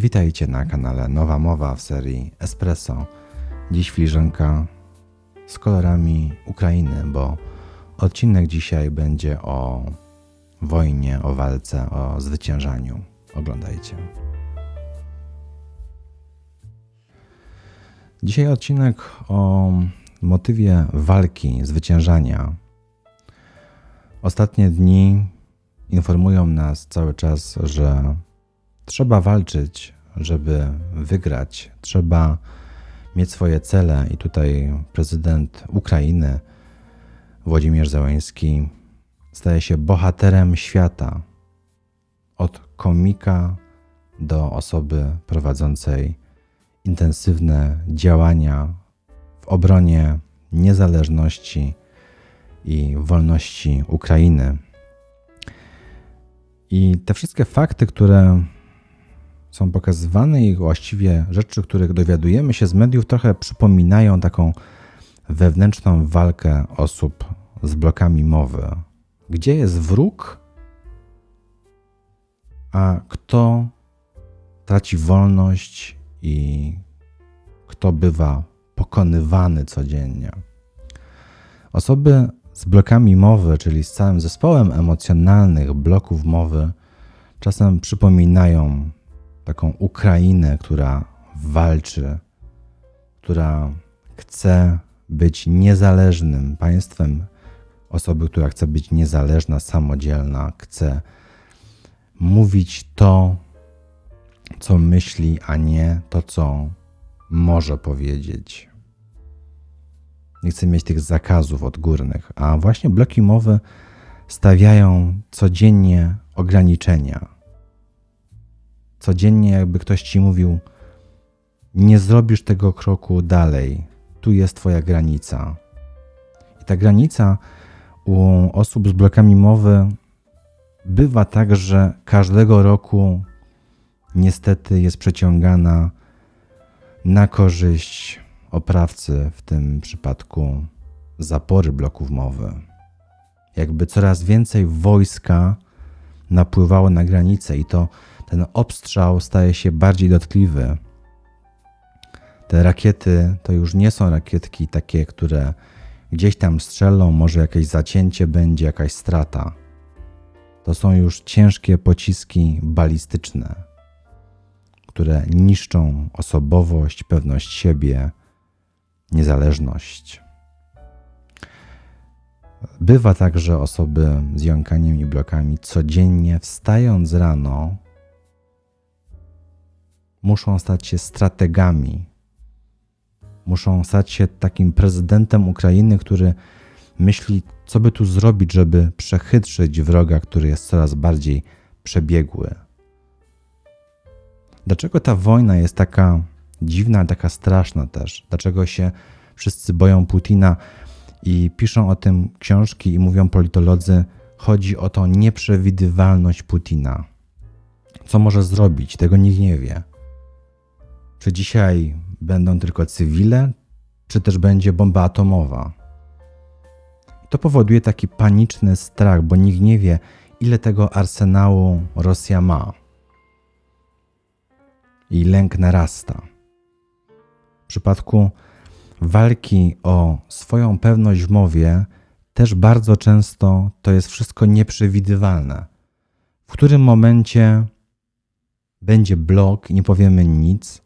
Witajcie na kanale Nowa Mowa w serii Espresso. Dziś filiżanka z kolorami Ukrainy, bo odcinek dzisiaj będzie o wojnie, o walce, o zwyciężaniu. Oglądajcie. Dzisiaj odcinek o motywie walki, zwyciężania. Ostatnie dni informują nas cały czas, że trzeba walczyć, żeby wygrać. Trzeba mieć swoje cele, i tutaj prezydent Ukrainy Włodzimierz Zełański staje się bohaterem świata. Od komika do osoby prowadzącej intensywne działania w obronie niezależności i wolności Ukrainy. I te wszystkie fakty, które są pokazywane i właściwie rzeczy, których dowiadujemy się z mediów, trochę przypominają taką wewnętrzną walkę osób z blokami mowy. Gdzie jest wróg, a kto traci wolność i kto bywa pokonywany codziennie. Osoby z blokami mowy, czyli z całym zespołem emocjonalnych bloków mowy, czasem przypominają taką Ukrainę, która walczy, która chce być niezależnym państwem, osoby, która chce być niezależna, samodzielna, chce mówić to, co myśli, a nie to, co może powiedzieć. Nie chce mieć tych zakazów odgórnych, a właśnie bloki mowy stawiają codziennie ograniczenia codziennie, jakby ktoś ci mówił: Nie zrobisz tego kroku dalej, tu jest Twoja granica. I ta granica u osób z blokami mowy bywa tak, że każdego roku niestety jest przeciągana na korzyść oprawcy, w tym przypadku zapory bloków mowy. Jakby coraz więcej wojska napływało na granicę i to ten obstrzał staje się bardziej dotkliwy. Te rakiety to już nie są rakietki takie, które gdzieś tam strzelą, może jakieś zacięcie będzie, jakaś strata. To są już ciężkie pociski balistyczne, które niszczą osobowość, pewność siebie, niezależność. Bywa tak, że osoby z jąkaniem i blokami codziennie wstając rano muszą stać się strategami. Muszą stać się takim prezydentem Ukrainy, który myśli, co by tu zrobić, żeby przechytrzyć wroga, który jest coraz bardziej przebiegły. Dlaczego ta wojna jest taka dziwna, taka straszna też? Dlaczego się wszyscy boją Putina i piszą o tym książki i mówią politolodzy, chodzi o tą nieprzewidywalność Putina. Co może zrobić? Tego nikt nie wie. Czy dzisiaj będą tylko cywile, czy też będzie bomba atomowa? To powoduje taki paniczny strach, bo nikt nie wie, ile tego arsenału Rosja ma. I lęk narasta. W przypadku walki o swoją pewność w mowie, też bardzo często to jest wszystko nieprzewidywalne. W którym momencie będzie blok i nie powiemy nic,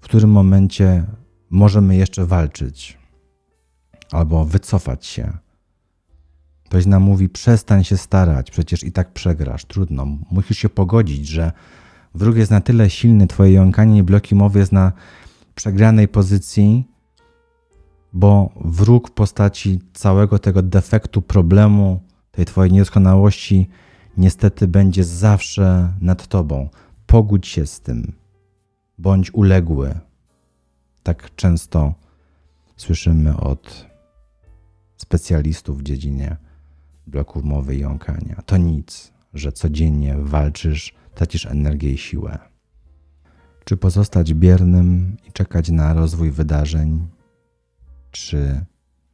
w którym momencie możemy jeszcze walczyć albo wycofać się. Ktoś nam mówi: przestań się starać, przecież i tak przegrasz. Trudno. Musisz się pogodzić, że wróg jest na tyle silny, twoje jąkanie i bloki mowy jest na przegranej pozycji, bo wróg w postaci całego tego defektu, problemu, tej twojej niedoskonałości, niestety będzie zawsze nad tobą. Pogódź się z tym bądź uległy. Tak często słyszymy od specjalistów w dziedzinie bloków mowy i jąkania. To nic, że codziennie walczysz, tracisz energię i siłę. Czy pozostać biernym i czekać na rozwój wydarzeń, czy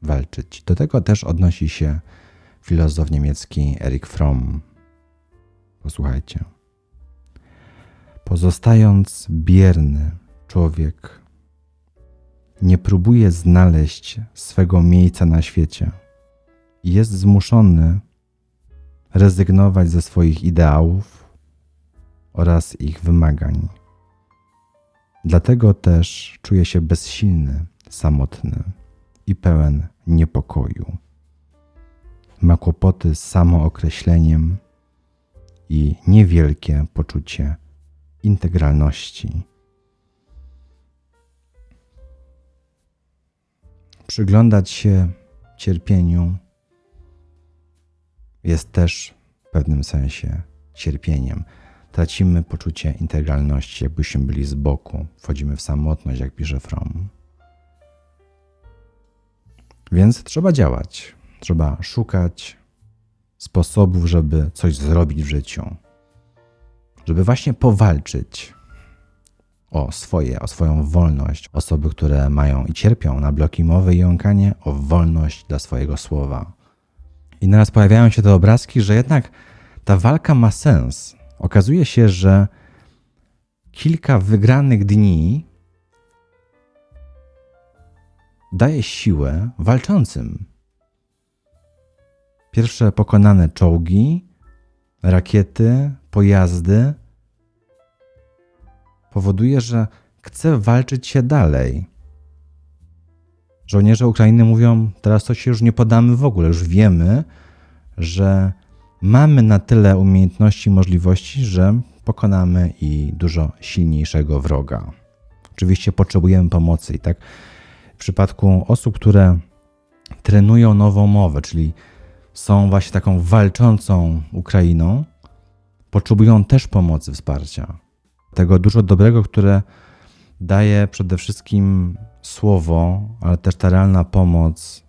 walczyć? Do tego też odnosi się filozof niemiecki Erik Fromm. Posłuchajcie. Pozostając bierny, człowiek nie próbuje znaleźć swego miejsca na świecie. Jest zmuszony rezygnować ze swoich ideałów oraz ich wymagań. Dlatego też czuje się bezsilny, samotny i pełen niepokoju. Ma kłopoty z samookreśleniem i niewielkie poczucie integralności. Przyglądać się cierpieniu jest też w pewnym sensie cierpieniem. Tracimy poczucie integralności, jakbyśmy byli z boku, wchodzimy w samotność, jak pisze Fromm. Więc trzeba działać, trzeba szukać sposobów, żeby coś zrobić w życiu, żeby właśnie powalczyć o swoje, o swoją wolność. Osoby, które mają i cierpią na bloki mowy i jąkanie, o wolność dla swojego słowa. I naraz pojawiają się te obrazki, że jednak ta walka ma sens. Okazuje się, że kilka wygranych dni daje siłę walczącym. Pierwsze pokonane czołgi, rakiety, pojazdy powoduje, że chce walczyć się dalej. Żołnierze Ukrainy mówią: Teraz to się już nie podamy w ogóle, już wiemy, że mamy na tyle umiejętności i możliwości, że pokonamy i dużo silniejszego wroga. Oczywiście potrzebujemy pomocy i tak w przypadku osób, które trenują nową mowę, czyli są właśnie taką walczącą Ukrainą, potrzebują też pomocy, wsparcia. Tego dużo dobrego, które daje przede wszystkim słowo, ale też ta realna pomoc,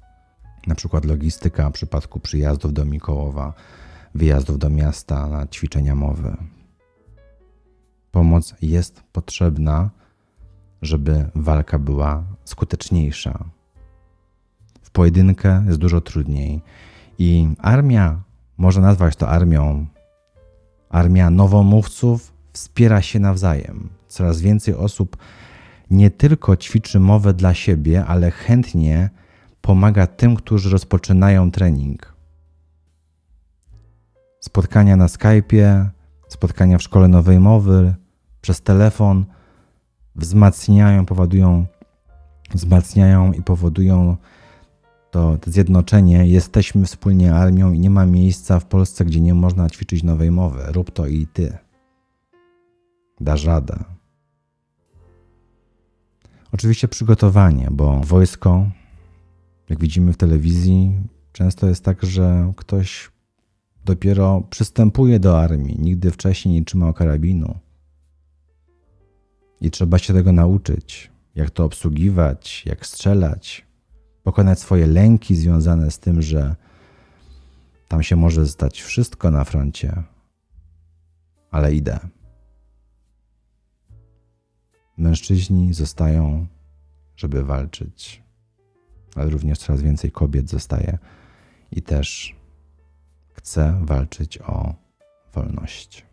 na przykład logistyka w przypadku przyjazdów do Mikołowa, wyjazdów do miasta na ćwiczenia mowy. Pomoc jest potrzebna, żeby walka była skuteczniejsza. W pojedynkę jest dużo trudniej i armia, można nazwać to armią, armia nowomówców wspiera się nawzajem. Coraz więcej osób nie tylko ćwiczy mowę dla siebie, ale chętnie pomaga tym, którzy rozpoczynają trening. Spotkania na Skype'ie, spotkania w szkole nowej mowy, przez telefon wzmacniają, powodują, wzmacniają i powodują to zjednoczenie. Jesteśmy wspólnie armią i nie ma miejsca w Polsce, gdzie nie można ćwiczyć nowej mowy. Rób to i ty. Dasz radę. Oczywiście przygotowanie, bo wojsko, jak widzimy w telewizji, często jest tak, że ktoś dopiero przystępuje do armii, nigdy wcześniej nie trzymał karabinu. I trzeba się tego nauczyć, jak to obsługiwać, jak strzelać, pokonać swoje lęki związane z tym, że tam się może stać wszystko na froncie, ale idę. Mężczyźni zostają, żeby walczyć, ale również coraz więcej kobiet zostaje i też chce walczyć o wolność.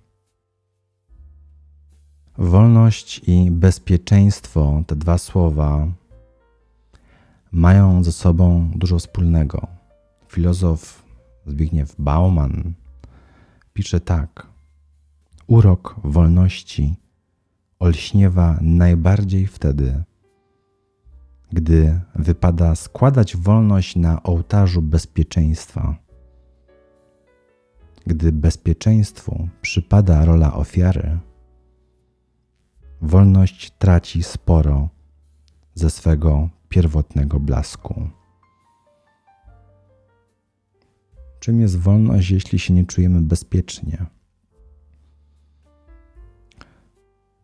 Wolność i bezpieczeństwo, te dwa słowa, mają ze sobą dużo wspólnego. Filozof Zbigniew Bauman pisze tak: Urok wolności olśniewa najbardziej wtedy, gdy wypada składać wolność na ołtarzu bezpieczeństwa. Gdy bezpieczeństwu przypada rola ofiary, wolność traci sporo ze swego pierwotnego blasku. Czym jest wolność, jeśli się nie czujemy bezpiecznie?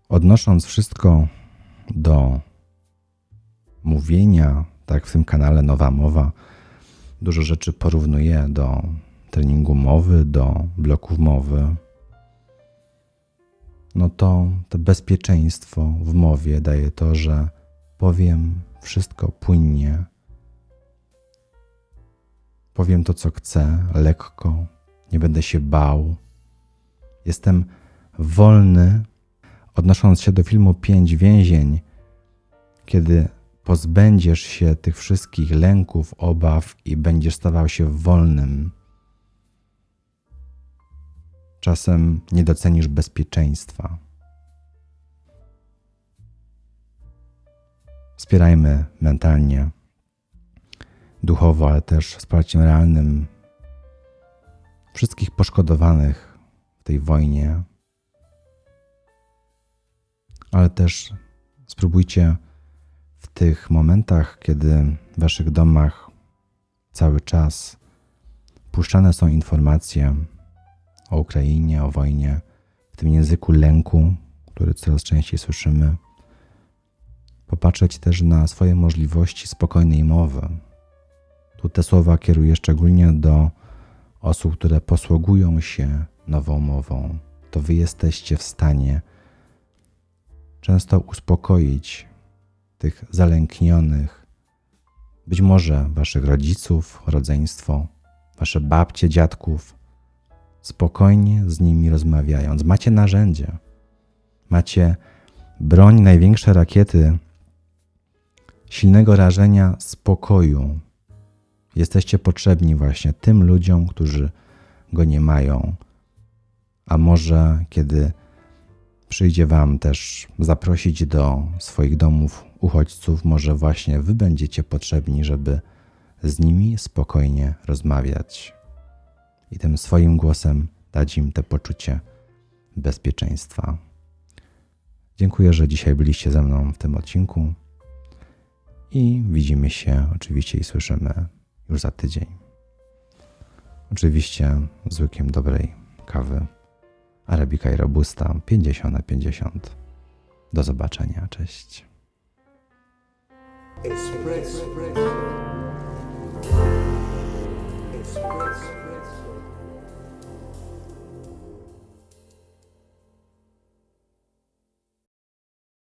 Odnosząc wszystko do mówienia, tak w tym kanale Nowa Mowa, dużo rzeczy porównuję do treningu mowy, do bloków mowy. No to to bezpieczeństwo w mowie daje to, że powiem wszystko płynnie. Powiem to, co chcę, lekko, nie będę się bał. Jestem wolny odnosząc się do filmu Pięć więzień, kiedy pozbędziesz się tych wszystkich lęków, obaw i będziesz stawał się wolnym, czasem nie docenisz bezpieczeństwa. Wspierajmy mentalnie, duchowo, ale też wsparciem realnym wszystkich poszkodowanych w tej wojnie, ale też spróbujcie w tych momentach, kiedy w waszych domach cały czas puszczane są informacje o Ukrainie, o wojnie, w tym języku lęku, który coraz częściej słyszymy, popatrzeć też na swoje możliwości spokojnej mowy. Tu te słowa kieruję szczególnie do osób, które posługują się nową mową. To wy jesteście w stanie często uspokoić tych zalęknionych, być może waszych rodziców, rodzeństwo, wasze babcie, dziadków, spokojnie z nimi rozmawiając. Macie narzędzie, macie broń, największe rakiety silnego rażenia spokoju. Jesteście potrzebni właśnie tym ludziom, którzy go nie mają. A może kiedy przyjdzie Wam też zaprosić do swoich domów uchodźców, może właśnie Wy będziecie potrzebni, żeby z nimi spokojnie rozmawiać i tym swoim głosem dać im te poczucie bezpieczeństwa. Dziękuję, że dzisiaj byliście ze mną w tym odcinku i widzimy się oczywiście i słyszymy już za tydzień. Oczywiście z łykiem dobrej kawy Arabika i Robusta 50 na 50. Do zobaczenia, cześć. Express. Express.